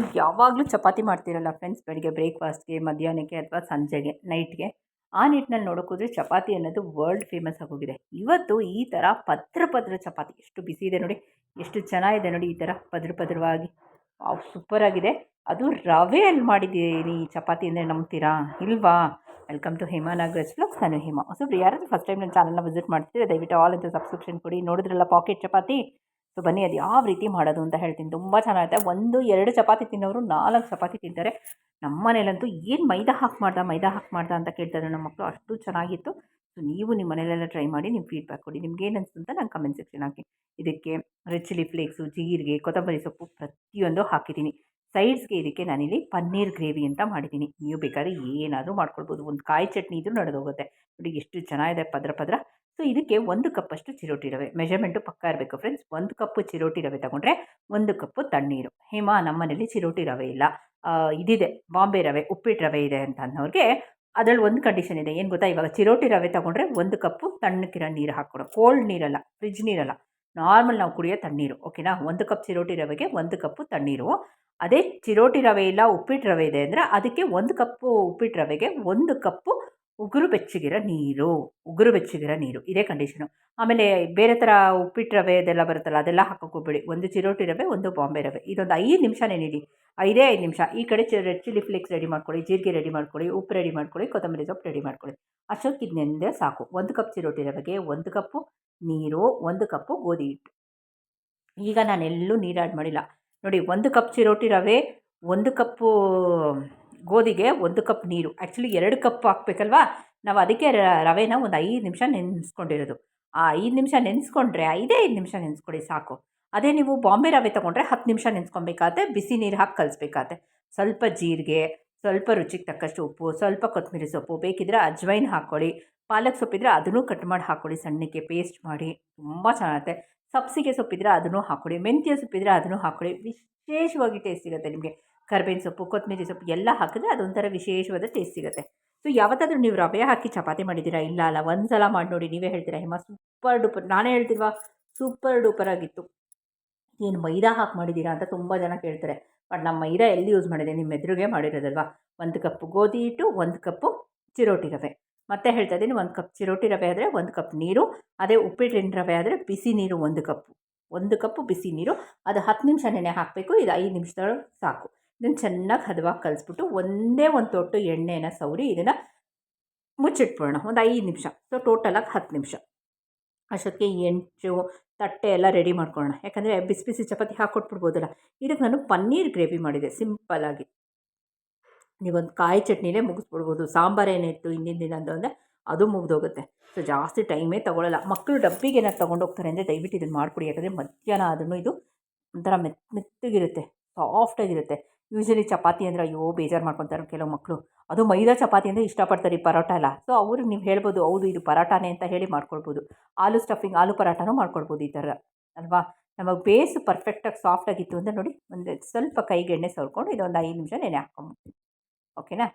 ನೀವು ಯಾವಾಗಲೂ ಚಪಾತಿ ಮಾಡ್ತಿರಲ್ಲ ಫ್ರೆಂಡ್ಸ್ ಬೆಳಿಗ್ಗೆ ಬ್ರೇಕ್ಫಾಸ್ಟ್ಗೆ ಮಧ್ಯಾಹ್ನಕ್ಕೆ ಅಥವಾ ಸಂಜೆಗೆ ನೈಟ್ಗೆ ಆ ನಿಟ್ಟಿನಲ್ಲಿ ನೋಡೋಕ್ಕೋದ್ರೆ ಚಪಾತಿ ಅನ್ನೋದು ವರ್ಲ್ಡ್ ಫೇಮಸ್ ಆಗೋಗಿದೆ. ಇವತ್ತು ಈ ಥರ ಪದ್ರ ಪದ್ರ ಚಪಾತಿ, ಎಷ್ಟು ಬಿಸಿ ಇದೆ ನೋಡಿ, ಎಷ್ಟು ಚೆನ್ನಾಗಿದೆ ನೋಡಿ ಈ ಥರ ಪದ್ರ ಪದ್ರವಾಗಿ. ಸೂಪರಾಗಿದೆ ಅದು ರವೆಯಲ್ಲಿ ಮಾಡಿದ್ದೀನಿ ಚಪಾತಿ ಅಂದರೆ ನಂಬ್ತೀರಾ? ಇಲ್ವಾ? Welcome to Hema Nagaraj blogs ನಾನು ಹೇಮಾ. ಹೊಸಬ್ರು ಯಾರಾದರೂ ಫಸ್ಟ್ ಟೈಮ್ ನನ್ನ ಚಾನಲ್ನ ವಿಸಿಟ್ ಮಾಡ್ತೀರಾ ದಯವಿಟ್ಟು ಆಲ್ ಅಂತ ಸಬ್ಸ್ಕ್ರಿಪ್ಷನ್ ಕೊಡಿ. ನೋಡಿದ್ರಲ್ಲ ಪಾಕೆಟ್ ಚಪಾತಿ? ಸೊ ಬನ್ನಿ, ಅದು ಯಾವ ರೀತಿ ಮಾಡೋದು ಅಂತ ಹೇಳ್ತೀನಿ. ತುಂಬ ಚೆನ್ನಾಗಿರುತ್ತೆ ಒಂದು, ಎರಡು ಚಪಾತಿ ತಿನ್ನೋರು ನಾಲ್ಕು ಚಪಾತಿ ತಿಂತಾರೆ. ನಮ್ಮ ಮನೇಲಂತೂ ಏನು ಮೈದಾ ಹಾಕಿ ಮಾಡ್ದಾ, ಮೈದಾ ಹಾಕಿ ಮಾಡ್ದಾ ಅಂತ ಕೇಳ್ತಾರೆ ನಮ್ಮ ಮಕ್ಕಳು ಅಷ್ಟು ಚೆನ್ನಾಗಿತ್ತು. ಸೊ ನೀವು ನಿಮ್ಮ ಮನೇಲೆಲ್ಲ ಟ್ರೈ ಮಾಡಿ ನಿಮ್ಮ ಫೀಡ್ಬ್ಯಾಕ್ ಕೊಡಿ. ನಿಮ್ಗೆ ಏನು ಅನಿಸ್ತು ಅಂತ ನಾನು ಕಮೆಂಟ್ ಸೆಕ್ಷನ್ ಹಾಕಿ. ಇದಕ್ಕೆ ರೆಡ್ ಚಿಲ್ಲಿ ಫ್ಲೇಕ್ಸು ಜೀರಿಗೆ, ಕೊತ್ತಂಬರಿ ಸೊಪ್ಪು ಪ್ರತಿಯೊಂದು ಹಾಕಿದ್ದೀನಿ. ಸೈಡ್ಸ್ಗೆ ಇದಕ್ಕೆ ನಾನಿಲ್ಲಿ ಪನ್ನೀರ್ ಗ್ರೇವಿ ಅಂತ ಮಾಡಿದ್ದೀನಿ. ನೀವು ಬೇಕಾದ್ರೆ ಏನಾದರೂ ಮಾಡ್ಕೊಳ್ಬೋದು. ಒಂದು ಕಾಯಿ ಚಟ್ನಿ ಇದ್ರೂ ನಡೆದೋಗುತ್ತೆ. ನೋಡಿ, ಎಷ್ಟು ಚೆನ್ನಾಗಿದೆ ಪದ್ರ ಪದ್ರ. ಸೊ ಇದಕ್ಕೆ ಒಂದು ಕಪ್ಪಷ್ಟು ಚಿರೋಟಿ ರವೆ. ಮೆಜರ್ಮೆಂಟು ಪಕ್ಕ ಇರಬೇಕು ಫ್ರೆಂಡ್ಸ್ ಒಂದು ಕಪ್ಪು ಚಿರೋಟಿ ರವೆ ತಗೊಂಡ್ರೆ ಒಂದು ಕಪ್ಪು ತಣ್ಣೀರು. ಹೇಮಾ, ನಮ್ಮನೇಲಿ ಚಿರೋಟಿ ರವೆ ಇಲ್ಲ. ಇದಿದೆ. ಬಾಂಬೆ ರವೆ ಉಪ್ಪಿಟ್ಟು ರವೆ ಇದೆ ಅಂತ ಅನ್ನೋರಿಗೆ ಅದರಲ್ಲಿ ಒಂದು ಕಂಡೀಷನ್ ಇದೆ. ಏನು ಗೊತ್ತಾ? ಇವಾಗ ಚಿರೋಟಿ ರವೆ ತಗೊಂಡ್ರೆ ಒಂದು ಕಪ್ಪು ತಣ್ಣಕ್ಕಿರೋ ನೀರು ಹಾಕ್ಕೊಡು ಕೋಲ್ಡ್ ನೀರಲ್ಲ ಫ್ರಿಜ್ ನೀರಲ್ಲ. ನಾರ್ಮಲ್ ನಾವು ಕುಡಿಯೋ ತಣ್ಣೀರು. ಓಕೆನಾ ಒಂದು ಕಪ್ ಚಿರೋಟಿ ರವೆಗೆ ಒಂದು ಕಪ್ಪು ತಣ್ಣೀರು. ಅದೇ ಚಿರೋಟಿ ರವೆ ಇಲ್ಲ ಉಪ್ಪಿಟ್ಟು ರವೆ ಇದೆ ಅಂದರೆ ಅದಕ್ಕೆ ಒಂದು ಕಪ್ಪು ಉಪ್ಪಿಟ್ಟು ರವೆಗೆ ಒಂದು ಕಪ್ಪು ಉಗುರು ಬೆಚ್ಚಗಿರೋ ನೀರು, ಉಗುರು ಬೆಚ್ಚಗಿರೋ ನೀರು, ಇದೇ ಕಂಡೀಷನು ಆಮೇಲೆ ಬೇರೆ ಥರ ಉಪ್ಪಿಟ್ಟು ರವೆ ಅದೆಲ್ಲ ಬರುತ್ತಲ್ಲ, ಅದೆಲ್ಲ ಹಾಕೋಕೋಬೇಡಿ ಒಂದು ಚಿರೋಟಿ ರವೆ, ಒಂದು ಬಾಂಬೆ ರವೆ. ಇದೊಂದು ಐದು ನಿಮಿಷ ನೆನೀರಿ ಐದೇ ಐದು ನಿಮಿಷ. ಈ ಕಡೆ ಚಿ ರೆಡ್ ಚಿಲ್ಲಿ ಫ್ಲೇಕ್ಸ್ ರೆಡಿ ಮಾಡ್ಕೊಳ್ಳಿ, ಜೀರಿಗೆ ರೆಡಿ ಮಾಡ್ಕೊಳ್ಳಿ, ಉಪ್ಪು ರೆಡಿ ಮಾಡ್ಕೊಳ್ಳಿ, ಕೊತ್ತಂಬರಿ ಸೊಪ್ಪು ರೆಡಿ ಮಾಡ್ಕೊಳ್ಳಿ. ಅಷ್ಟೊತ್ತಿಗೆ ಇದು ಸಾಕು. ಒಂದು ಕಪ್ ಚಿರೋಟಿ ರವೆಗೆ ಒಂದು ಕಪ್ಪು ನೀರು, ಒಂದು ಕಪ್ಪು ಗೋಧಿ ಹಿಟ್ಟು. ಈಗ ನಾನೆಲ್ಲೂ ನೀರು ಆ್ಯಡ್ ಮಾಡಿಲ್ಲ. ನೋಡಿ, ಒಂದು ಕಪ್ ಚಿರೋಟಿ ರವೆ, ಒಂದು ಕಪ್ಪು ಗೋಧಿಗೆ ಒಂದು ಕಪ್ ನೀರು. ಆ್ಯಕ್ಚುಲಿ ಎರಡು ಕಪ್ ಹಾಕ್ಬೇಕಲ್ವಾ? ನಾವು ಅದಕ್ಕೆ ರವೆನ ಒಂದು ಐದು ನಿಮಿಷ ನೆನೆಸ್ಕೊಂಡಿರೋದು. ಆ ಐದು ನಿಮಿಷ ನೆನೆಸ್ಕೊಂಡ್ರೆ, ಐದೇ ಐದು ನಿಮಿಷ ನೆನೆಸ್ಕೊಡಿ ಸಾಕು. ಅದೇ ನೀವು ಬಾಂಬೆ ರವೆ ತೊಗೊಂಡ್ರೆ ಹತ್ತು ನಿಮಿಷ ನೆನೆಸ್ಕೊಬೇಕಾಗತ್ತೆ, ಬಿಸಿ ನೀರು ಹಾಕಿ ಕಲಿಸ್ಬೇಕಾಗತ್ತೆ. ಸ್ವಲ್ಪ ಜೀರಿಗೆ, ಸ್ವಲ್ಪ ರುಚಿಗೆ ತಕ್ಕಷ್ಟು ಉಪ್ಪು, ಸ್ವಲ್ಪ ಕೊತ್ತಂಬರಿ ಸೊಪ್ಪು ಬೇಕಿದ್ರೆ ಅಜ್ವೈನ್ ಹಾಕ್ಕೊಳ್ಳಿ. ಪಾಲಕ್ ಸೊಪ್ಪಿದ್ರೆ ಅದನ್ನು ಕಟ್ ಮಾಡಿ ಹಾಕ್ಕೊಳ್ಳಿ, ಸಣ್ಣಕ್ಕೆ ಪೇಸ್ಟ್ ಮಾಡಿ. ತುಂಬ ಚೆನ್ನಾಗುತ್ತೆ. ಸಬ್ಸಿಗೆ ಸೊಪ್ಪಿದ್ರೆ ಅದನ್ನು ಹಾಕ್ಕೊಳ್ಳಿ. ಮೆಂತ್ಯ ಸೊಪ್ಪಿದ್ರೆ ಅದನ್ನು ಹಾಕ್ಕೊಳ್ಳಿ. ವಿಶೇಷವಾಗಿ ಟೇಸ್ಟ್ ಸಿಗುತ್ತೆ ನಿಮಗೆ. ಕರ್ಬೇವಿನ ಸೊಪ್ಪು ಕೊತ್ತಂಬರಿ ಸೊಪ್ಪು ಎಲ್ಲ ಹಾಕಿದ್ರೆ ಅದೊಂಥರ ವಿಶೇಷವಾದ ಟೇಸ್ಟ್ ಸಿಗುತ್ತೆ. ಸೊ ಯಾವತ್ತಾದರೂ ನೀವು ರವೆ ಹಾಕಿ ಚಪಾತಿ ಮಾಡಿದ್ದೀರಾ? ಇಲ್ಲ ಅಲ್ಲ ಒಂದು ಸಲ ಮಾಡಿ ನೋಡಿ, ನೀವೇ ಹೇಳ್ತೀರಾ ಹೇಮ? ಸೂಪರ್ ಡೂಪರ್ ನಾನೇ ಹೇಳ್ತಿಲ್ವಾ? ಸೂಪರ್ ಡೂಪರ್ ಆಗಿತ್ತು. ಏನು ಮೈದಾ ಹಾಕಿ ಮಾಡಿದ್ದೀರಾ ಅಂತ ತುಂಬ ಜನ ಕೇಳ್ತಾರೆ. ಬಟ್ ನಮ್ಮ ಮೈದಾ ಎಲ್ಲಿ ಯೂಸ್ ಮಾಡಿದೆ? ನಿಮ್ಮ ಎದುರುಗೆ ಮಾಡಿರೋದಲ್ವಾ? ಒಂದು ಕಪ್ ಗೋಧಿ ಹಿಟ್ಟು, ಒಂದು ಕಪ್ಪು ಚಿರೋಟಿ ರವೆ. ಮತ್ತೆ ಹೇಳ್ತಾ ಇದ್ದೀನಿ, ಒಂದು ಕಪ್ ಚಿರೋಟಿ ರವೆ ಆದರೆ ಒಂದು ಕಪ್ ನೀರು, ಅದೇ ಉಪ್ಪಿಟ್ಟಿನ ರವೆ ಆದರೆ ಬಿಸಿ ನೀರು ಒಂದು ಕಪ್ಪು ಒಂದು ಕಪ್ಪು ಬಿಸಿ ನೀರು, ಅದು ಹತ್ತು ನಿಮಿಷ ನೆನೆ ಹಾಕಬೇಕು, ಇದು ಐದು ನಿಮಿಷದೊಳಗೆ ಸಾಕು. ಇದನ್ನು ಚೆನ್ನಾಗಿ ಹದವಾಗಿ ಕಲಿಸ್ಬಿಟ್ಟು ಒಂದೇ ಒಂದು ತೊಟ್ಟು ಎಣ್ಣೆನ ಸವರಿ ಇದನ್ನು ಮುಚ್ಚಿಟ್ಬಿಡೋಣ, ಒಂದು ಐದು ನಿಮಿಷ. ಸೊ ಟೋಟಲಾಗಿ ಹತ್ತು ನಿಮಿಷ. ಅಷ್ಟೊತ್ತಿಗೆ ಎಂಟು ತಟ್ಟೆ ಎಲ್ಲ ರೆಡಿ ಮಾಡ್ಕೊಳ್ಳೋಣ ಯಾಕಂದರೆ ಬಿಸಿ ಬಿಸಿ ಚಪಾತಿ ಹಾಕ್ಕೊಟ್ಬಿಡ್ಬೋದಲ್ಲ ಇದಕ್ಕೆ ನಾನು ಪನ್ನೀರ್ ಗ್ರೇವಿ ಮಾಡಿದೆ ಸಿಂಪಲ್ಲಾಗಿ ನೀವೊಂದು ಕಾಯಿ ಚಟ್ನಿನೇ ಮುಗಿಸ್ಬಿಡ್ಬೋದು. ಸಾಂಬಾರು ಏನಿತ್ತು ಹಿಂದಿನ ದಿನ ಅಂತ ಅಂದರೆ ಅದು ಮುಗಿದೋಗುತ್ತೆ. ಸೊ ಜಾಸ್ತಿ ಟೈಮೇ ತೊಗೊಳ್ಳಲ್ಲ ಮಕ್ಕಳು ಡಬ್ಬಿಗೆ ಏನಾದ್ರು ತೊಗೊಂಡು ಹೋಗ್ತಾರೆ ಅಂದರೆ ದಯವಿಟ್ಟು ಇದನ್ನು ಮಾಡಿಕೊಡಿ. ಯಾಕಂದರೆ ಮಧ್ಯಾಹ್ನ ಅದನ್ನು ಇದು ಒಂಥರ ಮೆತ್ತ ಮೆತ್ತಗಿರುತ್ತೆ. ಸಾಫ್ಟಾಗಿರುತ್ತೆ ಯೂಶ್ವಲಿ ಚಪಾತಿ ಅಂದರೆ ಅಯ್ಯೋ ಬೇಜಾರು ಮಾಡ್ಕೊತಾರೆ ಕೆಲವು ಮಕ್ಕಳು ಅದು ಮೈದಾ ಚಪಾತಿ ಅಂದರೆ ಇಷ್ಟಪಡ್ತಾರೆ ಈ ಪರೋಟ ಎಲ್ಲ. ಸೊ ಅವ್ರಿಗೆ ನೀವು ಹೇಳ್ಬೋದು, ಹೌದು, ಇದು ಪರೋಟಾನೇ ಅಂತ ಹೇಳಿ ಮಾಡ್ಕೊಳ್ಬೋದು. ಆಲೂ ಸ್ಟಫಿಂಗ್ ಆಲೂ ಪರೋಟನೂ ಮಾಡ್ಕೊಳ್ಬೋದು ಈ ಥರ ಅಲ್ವಾ? ನಮಗೆ ಬೇಸ್ ಪರ್ಫೆಕ್ಟಾಗಿ ಸಾಫ್ಟಾಗಿತ್ತು ಅಂದರೆ ನೋಡಿ, ಒಂದು ಸ್ವಲ್ಪ ಕೈಗೆ ಎಣ್ಣೆ ಸವರ್ಕೊಂಡು ಇದೊಂದು ಐದು ನಿಮಿಷ ನೆನೆ ಹಾಕ್ಕೊಂಬಿಡ್ತೀನಿ ಓಕೆನಾ?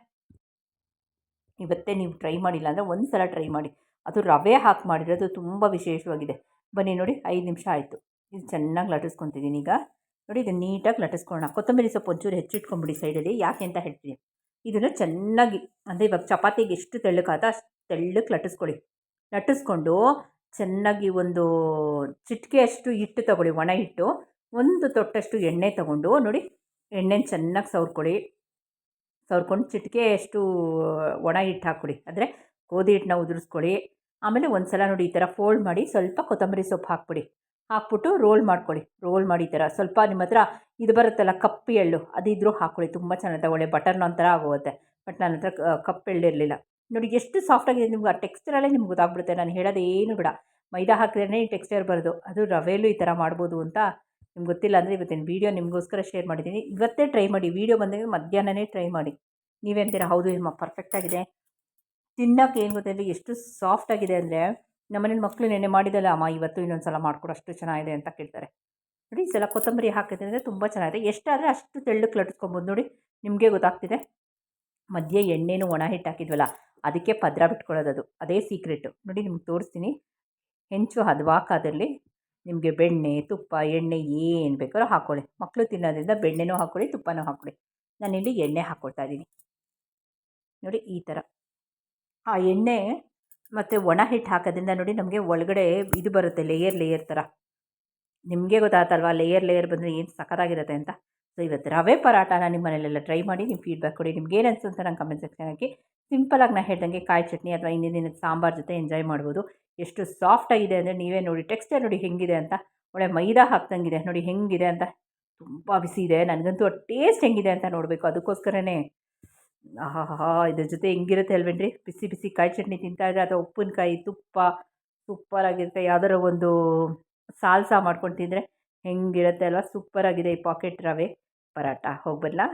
ಇವತ್ತೇ ನೀವು ಟ್ರೈ ಮಾಡಿಲ್ಲ ಅಂದರೆ ಒಂದು ಸಲ ಟ್ರೈ ಮಾಡಿ. ಅದು ರವೆ ಹಾಕಿ ಮಾಡಿರೋದು ತುಂಬ ವಿಶೇಷವಾಗಿದೆ. ಬನ್ನಿ ನೋಡಿ, ಐದು ನಿಮಿಷ ಆಯಿತು. ಇದು ಚೆನ್ನಾಗಿ ಲಟ್ಟಿಸ್ಕೊತಿದ್ದೀನಿ ಈಗ. ನೋಡಿ ಇದು ನೀಟಾಗಿ ಲಟ್ಟಿಸ್ಕೊಳ್ಳೋಣ. ಕೊತ್ತಂಬರಿ ಸೊಪ್ಪು ಒಂಚೂರು ಹೆಚ್ಚಿಟ್ಕೊಂಬಿಡಿ ಸೈಡಲ್ಲಿ ಯಾಕೆ ಅಂತ ಹೇಳ್ತೀನಿ. ಇದನ್ನು ಚೆನ್ನಾಗಿ, ಅಂದರೆ ಇವಾಗ ಚಪಾತಿಗೆ ಎಷ್ಟು ತೆಳ್ಳಕ್ಕಾದ ಅಷ್ಟು ತೆಳ್ಳಕ್ಕೆ ಲಟ್ಟಿಸ್ಕೊಳ್ಳಿ. ಲಟ್ಟಿಸ್ಕೊಂಡು ಚೆನ್ನಾಗಿ ಒಂದು ಚಿಟಿಕೆಯಷ್ಟು ಹಿಟ್ಟು ತಗೊಳ್ಳಿ, ಒಣ ಹಿಟ್ಟು. ಒಂದು ತೊಟ್ಟಷ್ಟು ಎಣ್ಣೆ ತಗೊಂಡು ನೋಡಿ ಎಣ್ಣೆನ ಚೆನ್ನಾಗಿ ಸವರ್ಕೊಳ್ಳಿ. ಸವರ್ಕೊಂಡು ಚಿಟಿಕೆಯಷ್ಟು ಒಣ ಹಿಟ್ಟು ಹಾಕ್ಕೊಡಿ. ಅಂದರೆ ಗೋಧಿ ಹಿಟ್ಟನ್ನ ಉದುರಿಸ್ಕೊಳ್ಳಿ. ಆಮೇಲೆ ಒಂದು ಸಲ ನೋಡಿ ಈ ಥರ ಫೋಲ್ಡ್ ಮಾಡಿ ಸ್ವಲ್ಪ ಕೊತ್ತಂಬರಿ ಸೊಪ್ಪು ಹಾಕ್ಬಿಡಿ. ಹಾಕ್ಬಿಟ್ಟು ರೋಲ್ ಮಾಡ್ಕೊಳ್ಳಿ. ರೋಲ್ ಮಾಡಿ ಥರ. ಸ್ವಲ್ಪ ನಿಮ್ಮ ಹತ್ರ ಇದು ಬರುತ್ತಲ್ಲ, ಕಪ್ಪು ಎಳ್ಳು. ಅದಿದ್ರೂ ಹಾಕ್ಕೊಳ್ಳಿ. ತುಂಬ ಚೆನ್ನಾಗಿ ತಗೊಳ್ಳಿ. ಬಟರ್ನ ಒಂಥರ ಆಗೋಗುತ್ತೆ. ಬಟ್ ನನ್ನ ಹತ್ರ ಕಪ್ಪು ಎಳ್ಳು ಇರಲಿಲ್ಲ. ನೋಡಿ, ಎಷ್ಟು ಸಾಫ್ಟಾಗಿದೆ ನಿಮ್ಗೆ ಆ ಟೆಕ್ಸ್ಚರಲ್ಲೇ ನಿಮ್ಗೆ ಗೊತ್ತಾಗ್ಬಿಡುತ್ತೆ. ನಾನು ಹೇಳೋದು ಏನು ಬೇಡ. ಮೈದಾ ಹಾಕಿದ್ರೆ ಟೆಕ್ಸ್ಚರ್ ಬರೋದು. ಅದು ರವೆಯಲ್ಲೂ ಈ ಥರ ಮಾಡ್ಬೋದು ಅಂತ ನಿಮ್ಗೆ ಗೊತ್ತಿಲ್ಲ ಅಂದರೆ ಇವತ್ತಿನ ವೀಡಿಯೋ ನಿಮಗೋಸ್ಕರ ಶೇರ್ ಮಾಡಿದ್ದೀನಿ. ಇವತ್ತೇ ಟ್ರೈ ಮಾಡಿ. ವೀಡಿಯೋ ಬಂದಾಗ ಮಧ್ಯಾಹ್ನನೇ ಟ್ರೈ ಮಾಡಿ. ನೀವೇಂತೀರ ಹೌದು ನಿಮ್ಮ ಪರ್ಫೆಕ್ಟಾಗಿದೆ ತಿನ್ನೋಕೆ ಏನು ಗೊತ್ತಿಲ್ಲ ಎಷ್ಟು ಸಾಫ್ಟಾಗಿದೆ ಅಂದರೆ ನಮ್ಮನೇಲಿ ಮಕ್ಕಳು ನೆನೆ ಮಾಡಿದಲ್ಲ, ಅಮ್ಮ, ಇವತ್ತು ಇನ್ನೊಂದು ಸಲ ಮಾಡಿಕೊಡು, ಅಷ್ಟು ಚೆನ್ನಾಗಿದೆ ಅಂತ ಕೇಳ್ತಾರೆ. ನೋಡಿ, ಈ ಸಲ ಕೊತ್ತಂಬರಿ ಹಾಕಿದ್ರೆ ತುಂಬ ಚೆನ್ನಾಗಿದೆ. ಎಷ್ಟಾದರೆ ಅಷ್ಟು ತೆಳ್ಳಕ್ಕೆ ಲಟ್ಸ್ಕೊಬೋದು ನೋಡಿ, ನಿಮಗೆ ಗೊತ್ತಾಗ್ತಿದೆ. ಮಧ್ಯೆ ಎಣ್ಣೆನೂ ಒಣ ಹಿಟ್ಟು ಹಾಕಿದ್ವಲ್ಲ, ಅದಕ್ಕೆ ಪದ್ರ ಬಿಟ್ಕೊಳ್ಳೋದು ಅದು. ಅದೇ ಸೀಕ್ರೆಟು. ನೋಡಿ, ನಿಮ್ಗೆ ತೋರಿಸ್ತೀನಿ. ಹೆಂಚು ಹದವಾಕಾದಲ್ಲಿ ನಿಮಗೆ ಬೆಣ್ಣೆ, ತುಪ್ಪ, ಎಣ್ಣೆ ಏನು ಬೇಕಾದ್ರೂ ಹಾಕ್ಕೊಳ್ಳಿ ಮಕ್ಕಳು ತಿನ್ನೋದ್ರಿಂದ ಬೆಣ್ಣೆನೂ ಹಾಕ್ಕೊಳ್ಳಿ ತುಪ್ಪನೂ ಹಾಕ್ಕೊಳ್ಳಿ ನಾನಿಲ್ಲಿ ಎಣ್ಣೆ ಹಾಕ್ಕೊಳ್ತಾ ಇದ್ದೀನಿ. ನೋಡಿ, ಈ ಥರ. ಆ ಎಣ್ಣೆ ಮತ್ತು ಒಣ ಹಿಟ್ಟು ಹಾಕೋದ್ರಿಂದ ನೋಡಿ ನಮಗೆ ಒಳಗಡೆ ಇದು ಬರುತ್ತೆ ಲೇಯರ್ ಲೇಯರ್ ಥರ. ನಿಮಗೆ ಗೊತ್ತಾತಲ್ವಾ? ಲೇಯರ್ ಲೇಯರ್ ಬಂದರೆ ಏನು ಸಖತ್ತಾಗಿರುತ್ತೆ ಅಂತ? ಸೊ ಇವತ್ತು ರವೆ ಪರಾಟಾನ ನಿಮ್ಮ ಮನೇಲೆಲ್ಲ ಟ್ರೈ ಮಾಡಿ ನಿಮ್ಮ ಫೀಡ್ಬ್ಯಾಕ್ ಕೊಡಿ. ನಿಮ್ಗೆ ಏನು ಅನ್ಸುತ್ತೆ ನಂಗೆ ಕಮೆಂಟ್ ಸೆಕ್ಷನ್ ಹಾಕಿ. ಸಿಂಪಲಾಗಿ ನಾನು ಹೇಳ್ದಂಗೆ ಕಾಯಿ ಚಟ್ನಿ ಅಥವಾ ಹಿಂದಿನ ದಿನದ ಸಾಂಬಾರು ಜೊತೆ ಎಂಜಾಯ್ ಮಾಡ್ಬೋದು. ಎಷ್ಟು ಸಾಫ್ಟಾಗಿದೆ ಅಂದರೆ ನೀವೇ ನೋಡಿ ಟೆಕ್ಸ್ಚರ್ ನೋಡಿ ಹೆಂಗಿದೆ ಅಂತ. ಒಳ್ಳೆ ಮೈದಾ ಹಾಕ್ದಂಗಿದೆ, ನೋಡಿ ಹೆಂಗಿದೆ ಅಂತ. ತುಂಬ ಬಿಸಿ ಇದೆ. ನನಗಂತೂ ಟೇಸ್ಟ್ ಹೆಂಗಿದೆ ಅಂತ ನೋಡಬೇಕು. ಅದಕ್ಕೋಸ್ಕರನೇ ಆಹಾಹಾ ಇದ್ರ ಜೊತೆ ಹೆಂಗಿರುತ್ತೆ ಅಲ್ವೇನ್ರಿ? ಬಿಸಿ ಬಿಸಿ ಕಾಯಿ ಚಟ್ನಿ ತಿಂತಾ ಇದ್ರೆ ಅಥವಾ ಉಪ್ಪಿನಕಾಯಿ, ತುಪ್ಪ, ಸೂಪರಾಗಿರುತ್ತೆ. ಯಾವ್ದಾರ ಒಂದು ಸಾಲ್ಸ ಮಾಡ್ಕೊಂಡು ತಿಂದರೆ ಹೆಂಗಿರುತ್ತೆ ಅಲ್ವಾ? ಸೂಪರಾಗಿದೆ ಈ ಪಾಕೆಟ್ ರವೆ ಪರಾಟ ಹೋಗ್ಬರಲಾ